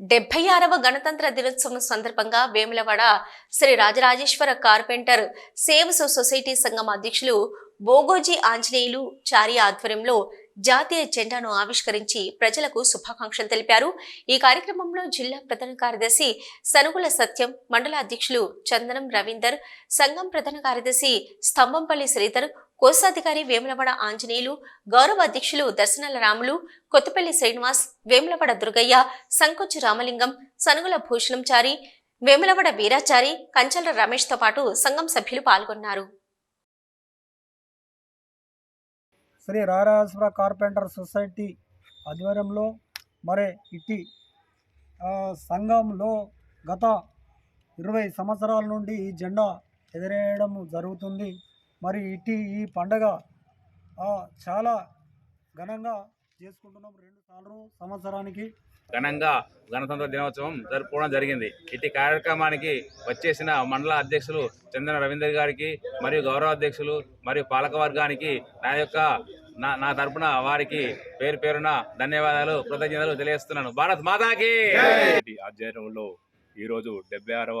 డెబ్బై ఆరవ గణతంత్ర దినోత్సవం సందర్భంగా Vemulawada Shri Rajarajeshwara carpenter saves society సంఘం అధ్యక్షులు బోగోజీ ఆంజనేయులు చారి ఆధ్వర్యంలో జాతీయ జెండాను ఆవిష్కరించి ప్రజలకు శుభాకాంక్షలు తెలిపారు. ఈ కార్యక్రమంలో జిల్లా ప్రధాన కార్యదర్శి సనుగుల సత్యం మండల అధ్యక్షులు చందనం రవీందర్ సంఘం ప్రధాన కార్యదర్శి స్తంభంపల్లి శ్రీధర్ కోశాధికారి వేములవాడ ఆంజనేయులు గౌరవ అధ్యక్షులు దర్శనాల రాములు కొత్తపల్లి శ్రీనివాస్ వేములవాడ దుర్గయ్య సంకొచ్చి రామలింగం సనుగుల భూషణంచారి వేములవాడ వీరాచారి కంచల రమేష్తో పాటు సంఘం సభ్యులు పాల్గొన్నారు. శ్రీ రారాసుర కార్పెంటర్ సొసైటీ ఆధ్వర్యంలో మరి ఇట్టి సంఘంలో గత ఇరవై సంవత్సరాల నుండి ఈ జెండా ఎగరేయడం జరుగుతుంది. మరి ఇట్టి ఈ పండగ ఆ, చాలా ఘనంగా చేసుకుంటున్నాం. రెండు సార్లు సంవత్సరానికి ఘనంగా గణతంత్ర దినోత్సవం జరుపుకోవడం జరిగింది. ఇటు కార్యక్రమానికి వచ్చేసిన మండల అధ్యక్షులు చందన రవీందర్ గారికి మరియు గౌరవ అధ్యక్షులు మరియు పాలక వర్గానికి నా యొక్క నా నా తరపున వారికి పేరు పేరున ధన్యవాదాలు కృతజ్ఞతలు తెలియజేస్తున్నాను. భారత్ మాతాకి! ఆధ్వర్యంలో ఈరోజు డెబ్బై ఆరవ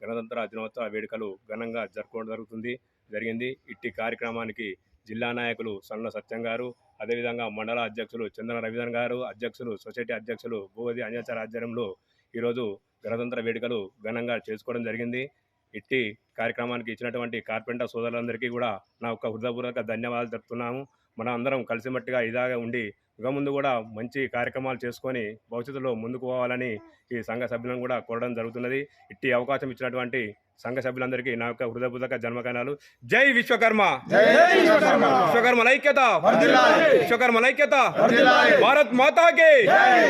గణతంత్ర దినోత్సవ వేడుకలు ఘనంగా జరుపుకోవడం జరుగుతుంది. జరిగింది. ఇట్టి కార్యక్రమానికి జిల్లా నాయకులు సన్న సత్యం గారు అదేవిధంగా మండల అధ్యక్షులు చందన రవీంద్రన్ గారు అధ్యక్షులు సొసైటీ అధ్యక్షులు భూవతి అంజాచార ఆధ్వర్యంలో ఈరోజు గణతంత్ర వేడుకలు ఘనంగా చేసుకోవడం జరిగింది. ఇట్టి కార్యక్రమానికి ఇచ్చినటువంటి కార్పెంటర్ సోదరులందరికీ కూడా నా యొక్క హృదయపూర్వక ధన్యవాదాలు చెప్తున్నాము మనం అందరం కలిసిమట్టుగా ఇదాగా ఉండి ఇక ముందు కూడా మంచి కార్యక్రమాలు చేసుకొని భవిష్యత్తులో ముందుకు పోవాలని ఈ సంఘ సభ్యులను కూడా కోరడం జరుగుతున్నది. ఇట్టి అవకాశం ఇచ్చినటువంటి సంఘ సభ్యులందరికీ నా యొక్క హృదయపూర్వక జన్మకానాలు జై విశ్వకర్మ! విశ్వకర్మ! ఐక్యత! విశ్వకర్మ ఐక్యత! భారత్ మాతాకి!